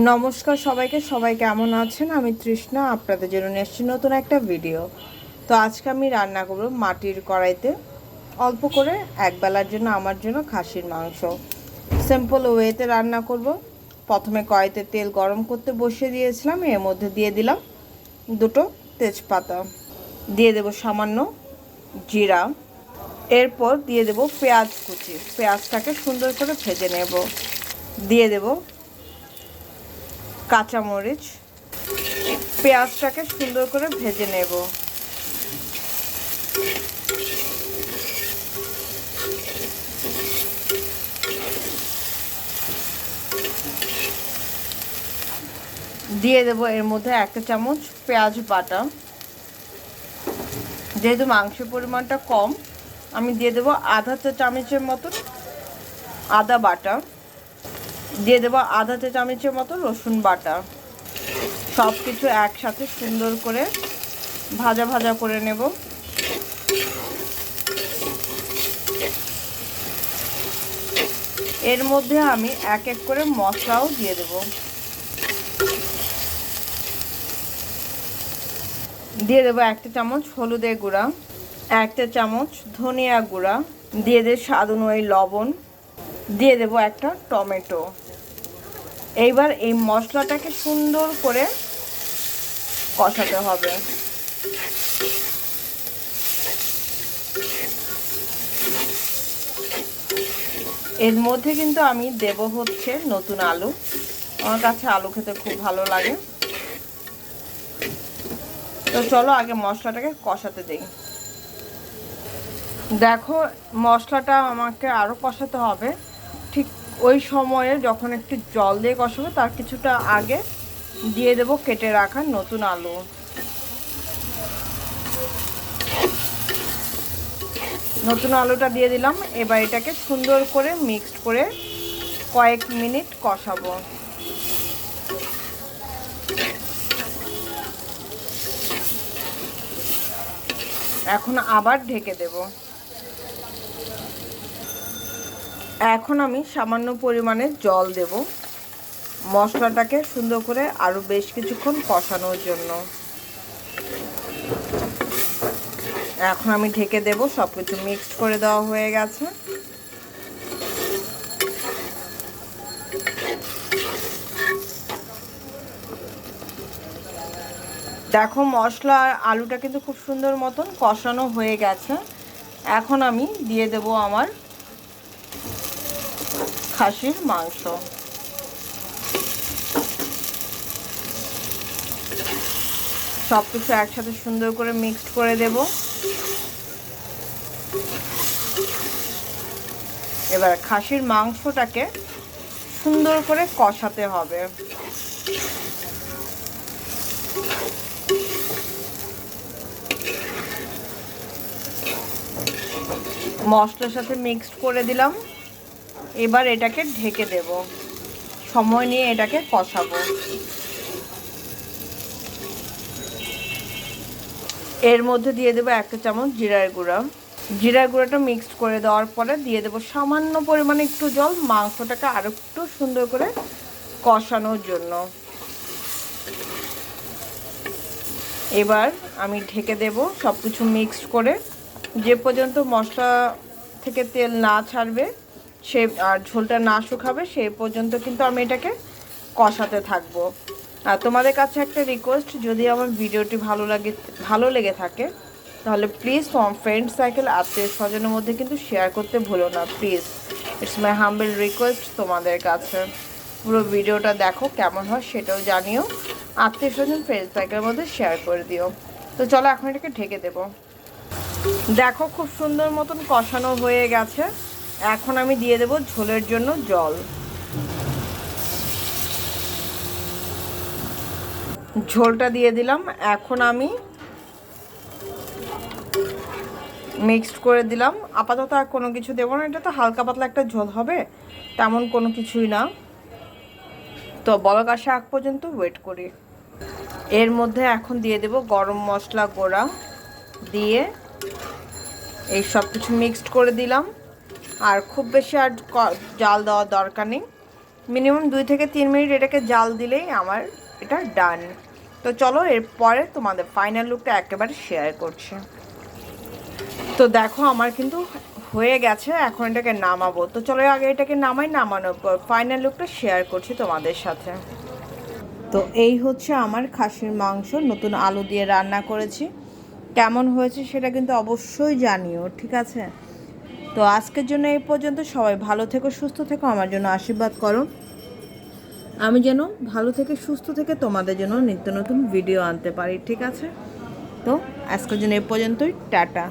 নমস্কার সবাইকে, সবাই কেমন আছেন? আমি তৃষ্ণা, আপনাদের জন্য নিয়ে নতুন একটা ভিডিও তো আজকে আমি রান্না করব মাটির কড়াইতে। অল্প করে এক বেলার জন্য, আমার জন্য খাসির মাংস। সিম্পল ওয়েতে রান্না করব। প্রথমে কড়াইতে তেল গরম করতে বসিয়ে দিয়েছিলাম, এর মধ্যে দিয়ে দিলাম দুটো তেজপাতা। দিয়ে দেব সামান্য জিরা। এরপর দিয়ে দেব পেঁয়াজ কুচি। পেঁয়াজটাকে সুন্দর করে ভেজে নেব। দিয়ে দেব কাঁচামরিচ, পেঁয়াজটাকে সুন্দর করে ভেজে নেব। দিয়ে দেব এর মধ্যে একটা চামচ পেঁয়াজ বাটা। যেহেতু মাংসের পরিমাণটা কম, আমি দিয়ে দেবো আধা চা চামচের মতন আদা বাটা। দিয়ে দেবো আধা চা চামচের মতো রসুন বাটা। সব কিছু একসাথে সুন্দর করে ভাজা ভাজা করে নেব। এর মধ্যে আমি এক এক করে মশলাও দিয়ে দেব। দিয়ে দেবো একটা চামচ হলুদের গুঁড়া, একটা চামচ ধনিয়া গুঁড়া, দিয়ে দেব স্বাদ অনুযায়ী লবণ, দিয়ে দেব একটা টমেটো। এইবার এই মশলাটাকে সুন্দর করে কষাতে হবে। এর মধ্যে কিন্তু আমি দেব হচ্ছে নতুন আলু। আমার কাছে আলু খেতে খুব ভালো লাগে। তো চলো আগে মশলাটাকে কষাতে দিই। দেখো, মশলাটা আমাকে আরও কষাতে হবে। ওই সময়ে যখন একটু জল দিয়ে কষাবো, তার কিছুটা আগে দিয়ে দেব কেটে রাখা নতুন আলু। নতুন আলুটা দিয়ে দিলাম, এবার এটাকে সুন্দর করে মিক্সড করে কয়েক মিনিট কষাবো। এখন আবার ঢেকে দেব। এখন আমি সামান্য পরিমাণে জল দেব। মশলাটাকে সুন্দর করে আরও বেশ কিছুক্ষণ কষানোর জন্য। এখন আমি ঢেকে দেব সব কিছু মিক্সড করে দেওয়া হয়ে গেছে। দেখো, মশলা আর আলুটা কিন্তু খুব সুন্দর মতন কষানো হয়ে গেছে। এখন আমি দিয়ে দেব আমার খাসির মাংস। সব কিছু একসাথে সুন্দর করে মিক্সড করে দেব। এবার খাসির মাংসটাকে সুন্দর করে কষাতে হবে। মশলার সাথে মিক্সড করে দিলাম। এবার এটাকে ঢেকে দেব। সময় নিয়ে এটাকে কষাবো। এর মধ্যে দিয়ে দেবো একটা চামচ জিরার গুঁড়া। জিরার গুঁড়াটা মিক্সড করে দেওয়ার পরে দিয়ে দেবো সামান্য পরিমাণে একটু জল, মাংসটাকে আরও একটু সুন্দর করে কষানোর জন্য। এবার আমি ঢেকে দেব সব কিছু মিক্সড করে। যে পর্যন্ত মশলা থেকে তেল না ছাড়বে সে, আর ঝোলটা না শুকাবে সেই পর্যন্ত কিন্তু আমি এটাকে কষাতে থাকব। আর তোমাদের কাছে একটা রিকোয়েস্ট যদি আমার ভিডিওটি ভালো লাগে, ভালো লেগে থাকে, তাহলে প্লিজ তোমার ফ্রেন্ড সাইকেল আত্মীয় স্বজনের মধ্যে কিন্তু শেয়ার করতে ভুলো না please it's my humble request তোমাদের কাছে। পুরো ভিডিওটা দেখো কেমন হয়, সেটাও জানিও। আত্মীয় স্বজন ফ্রেন্ড সাইকেলের মধ্যে শেয়ার করে দিও। তো চলো এখন এটাকে ঢেকে দেবো। দেখো খুব সুন্দর মতন কষানো হয়ে গেছে। এখন আমি দিয়ে দেব ঝোলের জন্য জল। ঝোলটা দিয়ে দিলাম। এখন আমি মিক্সড করে দিলাম। আপাতত আর কোনো কিছু দেবো না। এটা তো হালকা পাতলা একটা ঝোল হবে, তেমন কোনো কিছুই না। তো বলক আসা আগ পর্যন্ত ওয়েট করি। এর মধ্যে এখন দিয়ে দেব গরম মশলা, গোড়া দিয়ে এই সব কিছু মিক্সড করে দিলাম। আর খুব বেশি আর জাল দেওয়ার দরকার নেই। মিনিমাম দুই থেকে তিন মিনিট এটাকে জাল দিলেই আমার এটা ডান তো চলো, এরপরে তোমাদের ফাইনাল লুকটা একেবারে শেয়ার করছি। তো দেখো, আমার কিন্তু হয়ে গেছে, এখন এটাকে নামাবো। তো চলো, আগে এটাকে নামাই, নামানোর পর ফাইনাল লুকটা শেয়ার করছি তোমাদের সাথে। তো এই হচ্ছে আমার খাসির মাংস, নতুন আলু দিয়ে রান্না করেছি। কেমন হয়েছে সেটা কিন্তু অবশ্যই জানিও, ঠিক আছে? তো আজকের জন্য এই পর্যন্ত। সবাই ভালো থেকো, সুস্থ থেকো, আমার জন্য আশীর্বাদ করো। আমি যেন ভালো থেকে, সুস্থ থেকে তোমাদের জন্য নিত্য নতুন ভিডিও আনতে পারি, ঠিক আছে? তো আজকের জন্য এ পর্যন্তই, টাটা।